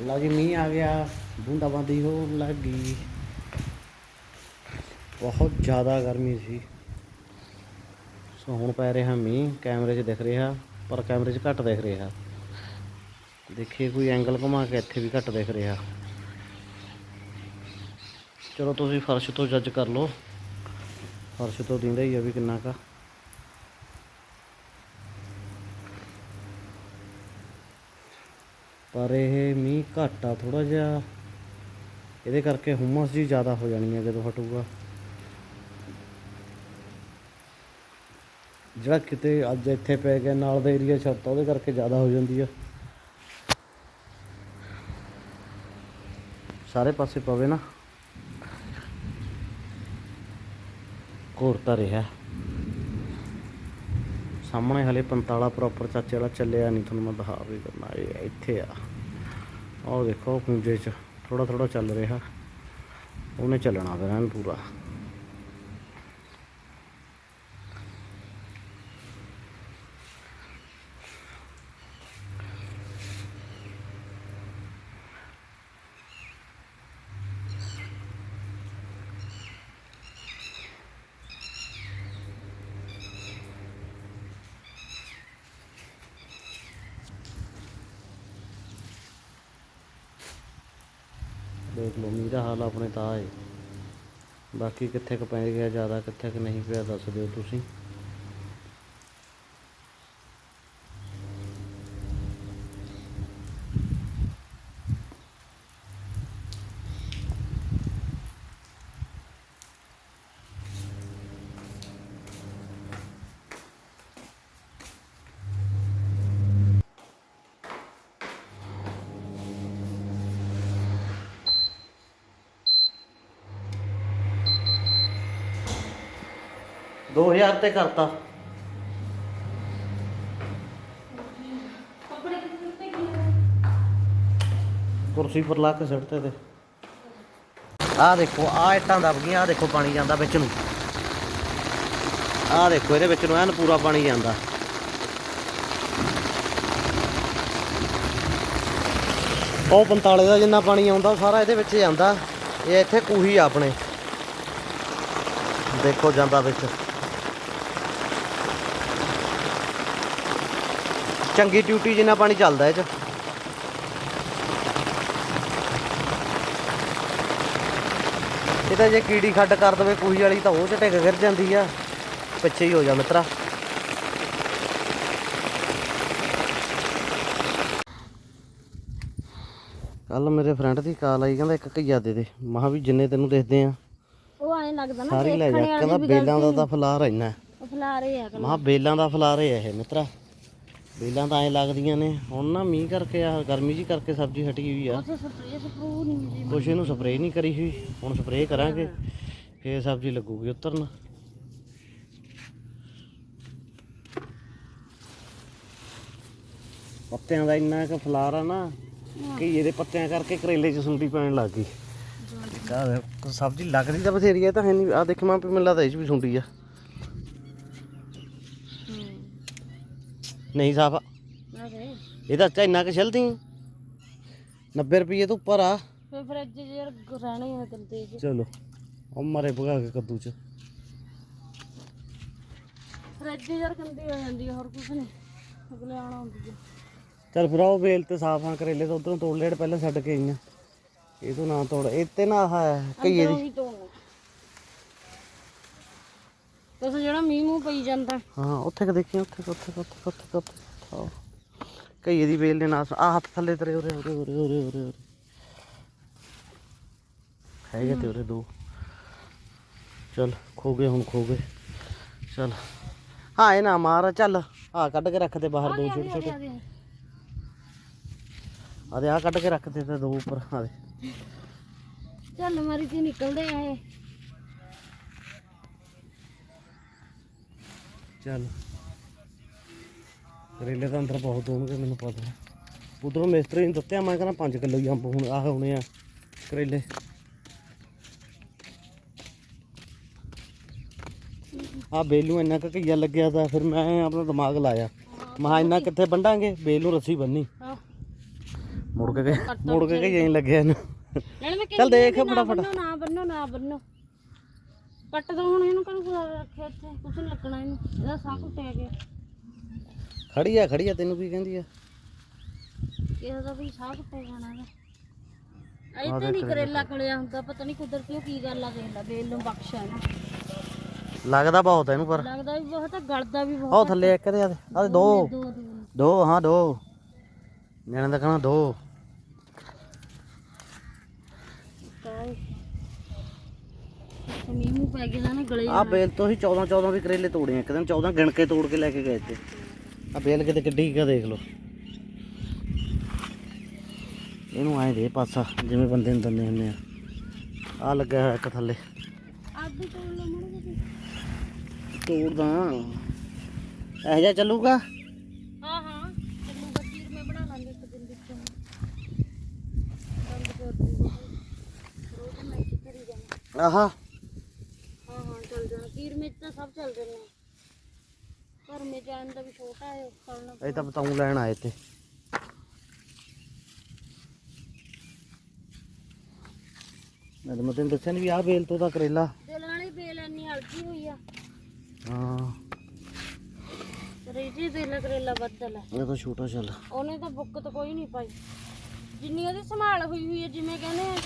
ਲਓ ਜੀ, ਮੀਂਹ ਆ ਗਿਆ, ਬੂੰਦਾਬਾਂਦੀ ਹੋਣ ਲੱਗ ਗਈ। ਬਹੁਤ ਜ਼ਿਆਦਾ ਗਰਮੀ ਸੀ। ਸੋ ਹੁਣ ਪੈ ਰਿਹਾ ਮੀਂਹ, ਕੈਮਰੇ 'ਚ ਦਿਖ ਰਿਹਾ, ਪਰ ਕੈਮਰੇ 'ਚ ਘੱਟ ਦਿਖ ਰਿਹਾ। ਦੇਖੀਏ ਕੋਈ ਐਂਗਲ ਘੁਮਾ ਕੇ ਇੱਥੇ ਵੀ ਘੱਟ ਦਿਖ ਰਿਹਾ। ਚਲੋ ਤੁਸੀਂ ਫਰਸ਼ ਤੋਂ ਜੱਜ ਕਰ ਲਓ। ਫਰਸ਼ ਤੋਂ ਦਿੰਦਾ ਹੀ ਆ ਵੀ ਕਿੰਨਾ ਕਾ ਪਰ ਇਹ ਮੀਂਹ ਘੱਟ ਆ ਥੋੜਾ ਜਿਹਾ। ਇਹਦੇ ਕਰਕੇ ਹੁਮਸ ਜੀ ਜ਼ਿਆਦਾ ਹੋ ਜਾਣੀ ਹੈ ਜਦੋਂ ਹਟੂਗਾ। ਜਿਹੜਾ ਕਿਤੇ ਅੱਜ ਇੱਥੇ ਪੈ ਗਿਆ ਨਾਲ ਦਾ ਏਰੀਆ ਛੱਡਤਾ ਉਹਦੇ ਕਰਕੇ ਜ਼ਿਆਦਾ ਹੋ ਜਾਂਦੀ ਆ। ਸਾਰੇ ਪਾਸੇ ਪਵੇ ਨਾ। ਘੋਰਤਾ ਰਿਹਾ। ਸਾਹਮਣੇ ਹਲੇ 45 ਪ੍ਰੋਪਰ ਚਾਚੇ ਵਾਲਾ ਚੱਲਿਆ ਨਹੀਂ ਤੁਹਾਨੂੰ ਮੈਂ ਦਿਖਾ ਵੀ ਕਰਨਾ ਇਹ ਇੱਥੇ ਆ। ਆਹ ਦੇਖੋ ਕੁੰਜੇ 'ਚ ਥੋੜਾ ਥੋੜਾ ਚੱਲ ਰਿਹਾ। ਉਹਨੇ ਚੱਲਣਾ ਫਿਰ ਐਨ ਪੂਰਾ। ਦੇਖ ਲਓ, ਮੀਂਹ ਦਾ ਹਾਲ ਆਪਣੇ ਤਾਂ ਹੈ। ਬਾਕੀ ਕਿੱਥੇ ਕੁ ਪੈ ਗਿਆ, ਜ਼ਿਆਦਾ ਕਿੱਥੇ ਕੁ ਨਹੀਂ ਪਿਆ, ਦੱਸ ਦਿਓ ਤੁਸੀਂ। ਦੋ ਹਜ਼ਾਰ ਤੇ ਕਰਤਾ। ਕੁਰਸੀ ਪਰ ਲਾ ਕੇ ਸਿੱਟਤੇ ਤੇ ਆਹ ਦੇਖੋ ਆਹ ਇੱਟਾਂ ਦਬ ਗਈਆਂ ਆਹ ਦੇਖੋ ਪਾਣੀ ਜਾਂਦਾ ਵਿੱਚ ਨੂੰ। ਆਹ ਦੇਖੋ ਇਹਦੇ ਵਿੱਚ ਨੂੰ ਐਨ ਪੂਰਾ ਪਾਣੀ ਜਾਂਦਾ। ਉਹ 45 ਦਾ ਜਿੰਨਾ ਪਾਣੀ ਆਉਂਦਾ ਸਾਰਾ ਇਹਦੇ ਵਿੱਚ ਜਾਂਦਾ। ਇਹ ਇੱਥੇ ਕੂਹੀ ਆ ਆਪਣੇ। ਦੇਖੋ ਜਾਂਦਾ ਵਿੱਚ। ਚੰਗੀ ਟਿਊਟੀ ਜਿੰਨਾ ਪਾਣੀ ਚੱਲਦਾ ਇਹ ਚ। ਇਹ ਤਾਂ ਜੇ ਕੀੜੀ ਖੱਡ ਕਰ ਦਵੇ ਕੂਹੀ ਵਾਲੀ ਤਾਂ ਉਹ ਚ ਟਿਕ ਗਿਰ ਜਾਂਦੀ ਆ। ਪਿੱਛੇ ਹੀ ਹੋ ਜਾ ਮਿੱਤਰਾ। ਕੱਲ ਮੇਰੇ ਫਰੈਂਡ ਦੀ ਕਾਲ ਆਈ ਕਹਿੰਦਾ ਇੱਕ ਘਈਆ ਦੇ ਦੇ। ਮਹਾ ਵੀ ਜਿੰਨੇ ਤੈਨੂੰ ਦੇਖਦੇ ਆ ਉਹ ਐਂ ਲੱਗਦਾ ਨਾ ਸਾਰੀ ਲੈ ਜਾ। ਕਹਿੰਦਾ ਬੇਲਾਂ ਦਾ ਤਾਂ ਫਲਾਰ ਇੰਨਾ ਉਹ ਫਲਾ ਰਹੇ ਆ ਮਹਾ ਬੇਲਾਂ ਦਾ ਫਲਾਰ ਹੈ ਇਹ ਮਿੱਤਰਾ। ਬੇਲਾਂ ਤਾਂ ਐ ਲੱਗਦੀਆਂ ਨੇ। ਹੁਣ ਨਾ ਮੀਂਹ ਕਰਕੇ ਆ ਗਰਮੀ ਜੀ ਕਰਕੇ ਸਬਜ਼ੀ ਹਟੀ ਹੋਈ ਆ। ਕੁਛ ਇਹਨੂੰ ਸਪਰੇਅ ਨਹੀਂ ਕਰੀ ਹੋਈ। ਹੁਣ ਸਪਰੇਅ ਕਰਾਂਗੇ। ਫੇਰ ਸਬਜ਼ੀ ਲੱਗੂਗੀ ਉਤਰਨ। ਪੱਤਿਆਂ ਦਾ ਇੰਨਾ ਕੁ ਫਲਾਰ ਆ ਨਾ ਕਿ ਇਹਦੇ ਪੱਤਿਆਂ ਕਰਕੇ ਕਰੇਲੇ 'ਚ ਸੁੰਡੀ ਪੈਣ ਲੱਗ ਗਈ। ਸਬਜ਼ੀ ਲੱਗਦੀ ਤਾਂ ਬਥੇਰੀ ਆ ਤਾਂ ਹੈ ਨਹੀਂ। ਆ ਦੇਖ ਮਾਂ ਵੀ ਮੈਨੂੰ ਲੱਗਦਾ ਇਹ 'ਚ ਵੀ ਸੁੰਡੀ ਆ। ਨਹੀਂ ਸਾਫ਼। ਕਹੇ ਇਹ ਤਾਂ ਇੰਨਾ ਕੁ ਛਿਲਦੀ 90 ਰੁਪਏ ਤੋਂ ਉੱਪਰ ਆ। ਫੇ ਫਰਿੱਜ ਯਾਰ ਰਹਿਣੇ ਆ ਗੰਦੇ ਚਲੋ। ਉਹ ਮਾਰੇ ਭਗਾ ਕੇ ਕੱਦੂ 'ਚ। ਫਰਿੱਜ ਯਾਰ ਗੰਦੀ ਹੋ ਜਾਂਦੀ ਆ ਹੋਰ ਕੁਝ ਨਹੀਂ। ਅਗਲੇ ਆਣਾ ਹੁੰਦੀ ਆ ਚੱਲ ਫਿਰ ਉਹ ਵੇਲ ਤੇ ਸਾਫ਼ ਆ ਕਰੇਲੇ ਤਾਂ ਉਧਰੋਂ ਤੋੜ ਲੈੜ ਪਹਿਲਾਂ ਛੱਡ ਕੇ ਆਈਆਂ। ਇਹ ਤੋਂ ਨਾ ਤੋੜ ਇਹ ਤੇ ਨਾ ਆਹ ਹੈ ਕਈਏ ਦੀ। ਤੋੜਨਾ। ਤਸ ਜਿਹੜਾ ਮੀਂਹ ਮੂੰਹ ਪਈ ਜਾਂਦਾ। ਹਾਂ ਉੱਥੇ ਕਿ ਦੇਖੀ ਉੱਥੇ ਕੁ, ਉੱਥੇ ਕੁ, ਉੱਥੇ ਕੁ, ਉੱਥੇ ਕੁ, ਉੱਥੇ ਕੁ, ਆਹ। ਦੀ ਵੇਲ ਨੇ ਨਾ ਆ ਹੱਥ ਥੱਲੇ ਤੇਰੇ ਉਰੇ ਉਰੇ ਉਰੇ ਉਰੇ ਉਰੇ ਉਰੇ। ਹੈਗੇ ਤੇ ਉਰੇ ਦੋ। ਚੱਲ ਖੋ ਗਏ ਹੁਣ ਖੋ ਗਏ। ਚੱਲ। ਹਾਂ ਇਹ ਨਾ ਮਾਰ ਚੱਲ। ਆ ਕੱਢ ਕੇ ਰੱਖ ਦੇ ਬਾਹਰ ਦੋ ਛੋਟੇ ਛੋਟੇ। ਆ ਦੇ ਆਦੇ ਆ ਕੱਢ ਕੇ ਰੱਖ ਦੇ ਤੇ ਦੋ ਉੱਪਰ ਆਦੇ ਚੱਲ ਮਾਰੀ ਤੇ ਨਿਕਲਦੇ ਆ ਇਹ। ਚੱਲ। ਕਰੇਲੇ ਤਾਂ ਅੰਦਰ ਬਹੁਤ ਹੋਣਗੇ ਮੈਨੂੰ ਪਤਾ ਉਧਰੋਂ ਮਿਸਤਰੀ ਨੇ ਦਿੱਤੇ ਮੈਂ ਕਹਿੰਦਾ 5 ਕਿਲੋ ਹੀ ਅੰਬ ਹੁਣ ਆਹ ਹੋਣੇ ਆ ਕਰੇਲੇ। ਆ ਬੇਲੂ ਇੰਨਾ ਕੁ ਘਈਆ ਲੱਗਿਆ ਤਾਂ ਫਿਰ ਮੈਂ ਆਪਣਾ ਦਿਮਾਗ ਲਾਇਆ। ਮਹਾ ਇੰਨਾ ਕਿੱਥੇ ਵੰਡਾਂਗੇ? ਬੇਲ ਰੱਸੀ ਬੰਨੀ। ਮੁੜ ਕੇ ਮੁੜ ਕੇ ਗਈ ਐਂ ਲੱਗਿਆ ਇਹਨੂੰ। ਚੱਲ ਦੇਖ ਫਟਾਫਟ। ਬੰਨੋ ਨਾ ਬੰਨੋ ਨਾ ਬੰਨੋ। ਕੱਟ ਦੋ ਹੁਣ ਇਹਨੂੰ ਕਰੂ ਰੱਖਿਆ ਇੱਥੇ? ਕੁਛ ਨੀ ਲੱਗਣਾ ਇਹਨੂੰ। ਇਹਦਾ ਸਾਹ ਕੁੱਟਿਆ ਗਿਆ। ਖੜੀ ਆ ਖੜੀ ਆ ਤੈਨੂੰ ਕੀ ਕਹਿੰਦੀ ਆ? ਕਿਸੇ ਦਾ ਵੀ ਸਾਹ ਕੁੱਟਿਆ ਜਾਣਾ ਇਹਦਾ। ਇੱਥੇ ਨਹੀਂ ਕਰੇਲਾ ਕਲਿਆ ਹੁੰਦਾ ਪਤਾ ਨਹੀਂ ਕੁਦਰਤੀ ਉਹ ਕੀ ਗੱਲ ਆ ਦੇਖ ਲੈ ਬੇਲ ਨੂੰ ਬਖਸ਼ਾ ਨਾ ਲੱਗਦਾ ਬਹੁਤ ਇਹਨੂੰ ਪਰ ਲੱਗਦਾ ਵੀ ਬਹੁਤ ਆ ਗਲਦਾ ਵੀ ਬਹੁਤ ਆਹ ਥੱਲੇ ਇੱਕ ਦੇ ਆ ਦੇ ਆ ਦੇ ਦੋ ਦੋ। ਦੋ ਦੋ। ਹਾਂ ਦੋ। ਨਿਆਣੇ ਦਾ ਕਹਣਾ ਦੋ ਕਾਹ ਮੀਂਹ ਮੂੰਹ ਪੈ ਗਿਆ ਨਾ ਗਲੇ ਆ ਬੇਲ ਤੋਂ ਹੀ 14 14 ਵੀ ਕਰੇਲੇ ਤੋੜੇ ਇੱਕ ਦਿਨ 14 ਗਿਣ ਕੇ ਤੋੜ ਕੇ ਲੈ ਕੇ ਗਏ ਤੇ। ਆ ਬੇਲ ਕਿਤੇ ਕਿੱਡੀ ਕਾ ਦੇਖ ਲਓ। ਇਹਨੂੰ ਐਂ ਦੇ ਪਾਸਾ ਜਿਵੇਂ ਬੰਦੇ ਨੂੰ ਦਿੰਦੇ ਹੁੰਦੇ ਆ। ਆ ਲੱਗਾ ਹੋਇਆ ਇੱਕ ਥੱਲੇ। ਆਦੀ ਤੋੜ ਲਓ ਮੜ ਜੀ ਤੋੜਦਾ। ਇਹ ਜਾ ਚੱਲੂਗਾ? ਹਾਂ ਹਾਂ। ਚੱਲੂਗਾ ਚੀਰ ਮੈਂ ਬਣਾ ਲਾਂਗੇ ਇੱਕ ਦਿਨ ਵਿੱਚ। ਬੰਦ ਕਰ ਦੂੰਗਾ। ਰੋਜ਼ ਮੈਂ ਇੱਥੇ ਕਰੀ ਜਾਣਾ ਆਹਾ ਹਾਂ ਹਾਂ ਚੱਲ ਜਾਣਾ ਕੀਰ ਮਿਰਚ ਤਾਂ ਸਭ ਚੱਲਦੇ ਨੇ ਪਰ ਮੇ ਜਾਣ ਦਾ ਵੀ ਛੋਟਾ ਹੈ ਕਰਨਾ ਇਹ ਤਾਂ ਬਤਾਉਂ ਲੈਣ ਆਏ ਤੇ ਮੈਂ ਤਾਂ ਤੈਨੂੰ ਦੱਸਿਆ ਨਹੀਂ ਵੀ ਆਹ ਬੇਲ ਤੋਂ ਦਾ ਕਰੇਲਾ। ਦਿਲ ਵਾਲੀ ਬੇਲ ਇੰਨੀ ਹਲਕੀ ਹੋਈ ਆ। ਹਾਂ। ਰੇਜੀ ਬੇਲ ਕਰੇਲਾ ਬੱਦਲ ਹੈ ਇਹ ਤਾਂ ਛੋਟਾ ਚੱਲ ਉਹਨੇ ਤਾਂ ਬੁੱਕ ਤਾਂ ਕੋਈ ਨਹੀਂ ਪਾਈ। ਜਿੰਨੀ ਉਹਦੀ ਸੰਭਾਲ ਹੋਈ ਹੋਈ ਹੈ ਜਿਵੇਂ ਕਹਿੰਦੇ ਆ,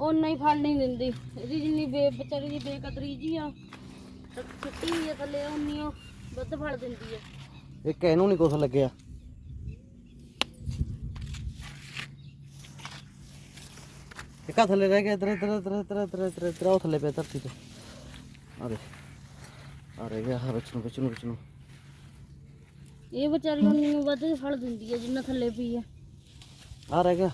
ਓਨਾ ਹੀ ਫਲ ਨਹੀਂ ਦਿੰਦੀ। ਇਹਦੀ ਜਿੰਨੀ ਬੇ ਵਿਚਾਰੀ ਦੀ ਬੇਕਦਰੀ ਜੀ ਆ ਛੁੱਟੀ ਹੋਈ ਹੈ ਥੱਲੇ ਉਹ ਵੱਧ ਫਲ ਦਿੰਦੀ ਹੈ ਇਹ ਕਿਹਨੂੰ ਨਹੀਂ ਕੁਛ ਲੱਗਿਆ? ਇੱਕ ਆ ਥੱਲੇ ਰਹਿ ਗਿਆ ਇਧਰ ਇਧਰ ਇਧਰ ਇਧਰ ਇਧਰ ਇਧਰ ਉਹ ਥੱਲੇ ਪਿਆ ਧਰਤੀ ਤੇ। ਆ ਦੇ ਆ ਰਹਿ ਗਿਆ ਹਾਂ ਵਿੱਚ ਨੂੰ ਵਿੱਚ ਨੂੰ ਵਿੱਚ। ਨੂੰ ਇਹ ਵਿਚਾਰੀ ਉਨੀ ਨੂੰ ਵੱਧ ਫਲ ਦਿੰਦੀ ਹੈ ਜਿੰਨਾ ਥੱਲੇ ਪਈ ਹੈ ਆ ਰਹਿ ਗਿਆ।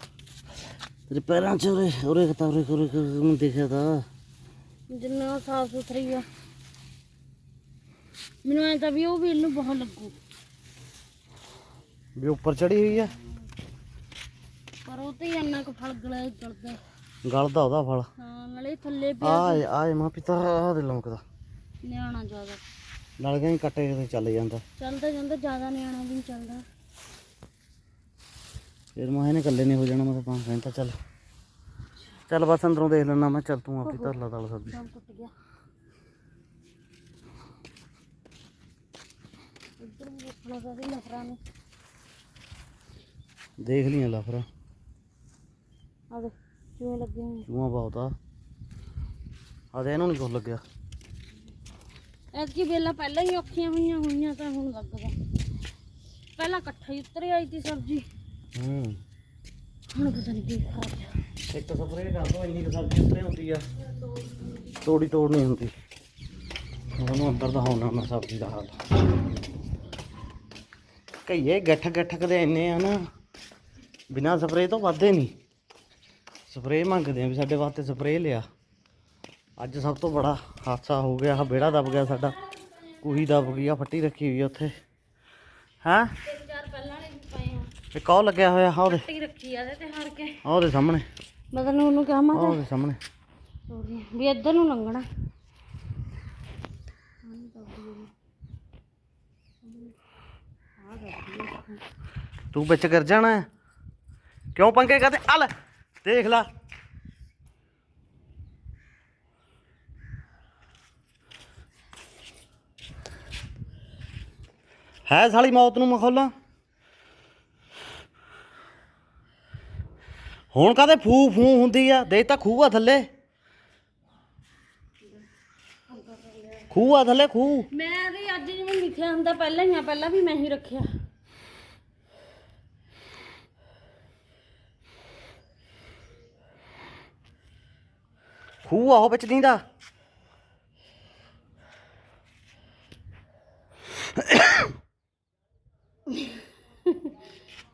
ਤੇਰੇ ਪੈਰਾਂ 'ਚ ਉਰੇ ਉਰੇ ਕਿਤਾ ਉਰੇ ਉਰੇ ਦੇਖਿਆ ਤਾਂ। ਜਿੰਨਾ ਸਾਫ਼ ਸੁਥਰੀ ਆ। ਮੈਨੂੰ ਐਂ ਤਾਂ ਵੀ ਉਹ ਵੀ ਇਹਨੂੰ ਬਹੁਤ ਲੱਗੂ। ਵੀ ਉੱਪਰ ਚੜੀ ਹੋਈ ਆ? ਪਰ ਉਹ ਤੇ ਇੰਨਾ ਕੁ ਫਲ ਗਲਾ ਗਲਦਾ ਗਲਦਾ ਉਹਦਾ ਫਲ। ਹਾਂ ਨਾਲੇ ਥੱਲੇ ਪਿਆ ਆ ਆ ਮਾਂ ਪਿਤਾ ਆ ਦੇ ਲੰਕਦਾ ਨਿਆਣਾ ਜ਼ਿਆਦਾ। ਨਾਲ ਗਏ ਕੱਟੇ ਤੇ ਚੱਲ ਜਾਂਦਾ। ਚੱਲਦਾ ਜਾਂਦਾ ਜ਼ਿਆਦਾ ਨਿਆਣਾ ਵੀ ਨਹੀਂ ਚੱਲਦਾ। ਫਿਰ ਮੈਂ ਇਹਨੇ ਇਕੱਲੇ ਨਹੀਂ ਹੋ ਜਾਣਾ ਮੈਂ ਤਾਂ ਤਾਂ ਕਹਿੰਦਾ ਚੱਲ। ਚੱਲ ਬਸ ਅੰਦਰੋਂ ਦੇਖ ਲੈਣਾ ਮੈਂ ਚੱਲ ਤੂੰ ਆਪੇ ਧਰ ਲਾ ਦਾਲ ਸਬਜ਼ੀ। ਦਮ ਟੁੱਟ ਗਿਆ। ਸਾਰੀ ਨਫਰਾਂ ਨੇ ਦੇਖ ਲਈਆਂ ਲਾ ਫਿਰ ਆ ਦੇ ਕਿਵੇਂ ਲੱਗੇ ਹੋਏ ਚੂਹਾ ਬਹੁਤ ਆ। ਆ ਦੇ ਇਹਨੂੰ ਨਹੀਂ ਕੁਝ ਲੱਗਿਆ। ਐਤਕੀ ਵੇਲਾ ਪਹਿਲਾਂ ਹੀ ਔਖੀਆਂ ਹੋਈਆਂ ਹੋਈਆਂ ਤਾਂ ਹੁਣ ਲੱਗਦਾ ਪਹਿਲਾਂ ਇਕੱਠਾ ਹੀ ਉਤਰ ਆਈ ਤੀ ਸਬਜ਼ੀ। ਹੂੰ। ਹੁਣ ਪਤਾ ਨਹੀਂ ਕੀ ਖਾ ਇੱਕ ਤਾਂ ਸਪਰੇਅ ਕਰ ਦੋ ਇੰਨੀ ਕੁ ਸਬਜ਼ੀ ਉਤਰੇ ਹੁੰਦੀ ਆ। ਤੋੜੀ ਤੋੜ ਨਹੀਂ ਹੁੰਦੀ। ਹੁਣ ਉਹਨੂੰ ਅੰਦਰ ਦਿਖਾਉਣਾ ਮੈਂ ਸਬਜ਼ੀ ਦਾ ਹਾਲ। ਕਈਏ ਗੱਠ ਗੱਠ ਕਦੇ ਇੰਨੇ ਆ ਨਾ ਬਿਨਾ ਸਪਰੇਅ ਤੋਂ ਵੱਧਦੇ ਨਹੀਂ। ਸਪਰੇਅ ਮੰਗਦੇ ਆ ਵੀ ਸਾਡੇ ਵਾਸਤੇ ਸਪਰੇਅ ਲਿਆ। ਅੱਜ ਸਭ ਤੋਂ ਬੜਾ ਹਾਦਸਾ ਹੋ ਗਿਆ ਆ ਵਿਹੜਾ ਦਬ ਗਿਆ ਸਾਡਾ। ਕੂਹੀ ਦਬ ਗਈ ਆ ਫੱਟੀ ਰੱਖੀ ਹੋਈ ਆ ਉੱਥੇ। ਹਾਂ? ਇੱਕ ਉਹ ਲੱਗਿਆ ਹੋਇਆ ਆ ਉਹਦੇ। ਟੀ ਰੱਖੀ ਆ ਤੇ ਹਰ ਕੇ। ਉਹਦੇ ਸਾਹਮਣੇ। ਮੈਂ ਤੈਨੂੰ ਉਹਨੂੰ ਕਿਹਾ ਮੈਂ ਉਹਦੇ ਸਾਹਮਣੇ। ਵੀ ਇੱਧਰ ਨੂੰ ਲੰਘਣਾ। ਤੂੰ ਵਿੱਚ ਗਿਰ ਜਾਣਾ ਹੈ। ਕਿਉਂ ਪੰਗੇ ਕਰਦੇ? ਆ ਲੈ, ਦੇਖ ਲਾ। ਹੈ ਸਾਲੀ ਮੌਤ ਨੂੰ ਮਖੌਲਾ। ਹੁਣ ਕਾਦੇ ਫੂ ਫੂ ਹੁੰਦੀ ਆ? ਦੇ ਤਾਂ ਖੂਹ ਆ ਥੱਲੇ। ਖੂਹ ਆ ਥੱਲੇ ਖੂਹ। ਮੈਂ ਵੀ ਅੱਜ ਜਿਵੇਂ ਲਿਖਿਆ ਹੁੰਦਾ ਪਹਿਲਾਂ ਹੀ ਆ ਪਹਿਲਾਂ ਵੀ ਮੈਂ ਹੀ ਰੱਖਿਆ। ਖੂਹ ਆ ਉਹ ਵਿੱਚ ਦੀਂਦਾ।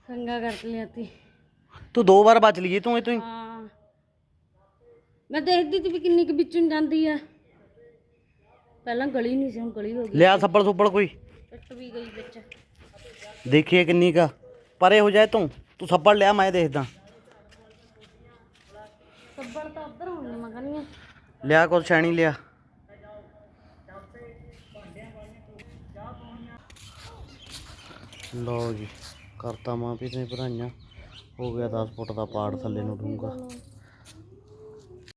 ਸੰਗਾ ਕਰ ਲਿਆ ਤੀ। ਤੂੰ ਦੋ ਵਾਰ ਬਚ ਲਈਏ ਤੂੰ ਇਹ ਤੋਂ ਹੀ। ਹਾਂ। ਮੈਂ ਦੇਖਦੀ ਤੀ ਵੀ ਕਿੰਨੀ ਕੁ ਵਿੱਚੋਂ ਜਾਂਦੀ ਆ। ਪਹਿਲਾਂ ਗਲੀ ਨਹੀਂ ਸੀ ਹੁਣ ਗਲੀ ਹੋ ਗਈ। ਲਿਆ ਸੱਬਲ ਸੁੱਬਲ ਕੋਈ? ਟੁੱਟ ਵੀ ਗਈ ਵਿੱਚ। ਦੇਖੀਏ ਕਿੰਨੀ ਕਾ ਪਰੇ ਹੋ ਜਾਏ ਤੂੰ ਤੂੰ ਸੱਬਲ ਲਿਆ ਮੈਂ ਦੇਖਦਾ। ਸੱਬੜ ਤਾਂ ਉਧਰ ਹੋਣੀ ਮੈਂ ਕਹਿੰਦੀ ਆ ਲਿਆ ਕੁਛ ਛੈਣੀ ਲਿਆ। ਲਓ ਜੀ ਕਰਤਾ ਮਾਂ ਵੀ ਨੇ ਭਰਾਈਆਂ। ਹੋ ਗਿਆ 10 ਫੁੱਟ ਦਾ ਪਾੜ ਥੱਲੇ ਨੂੰ ਚਲੋ।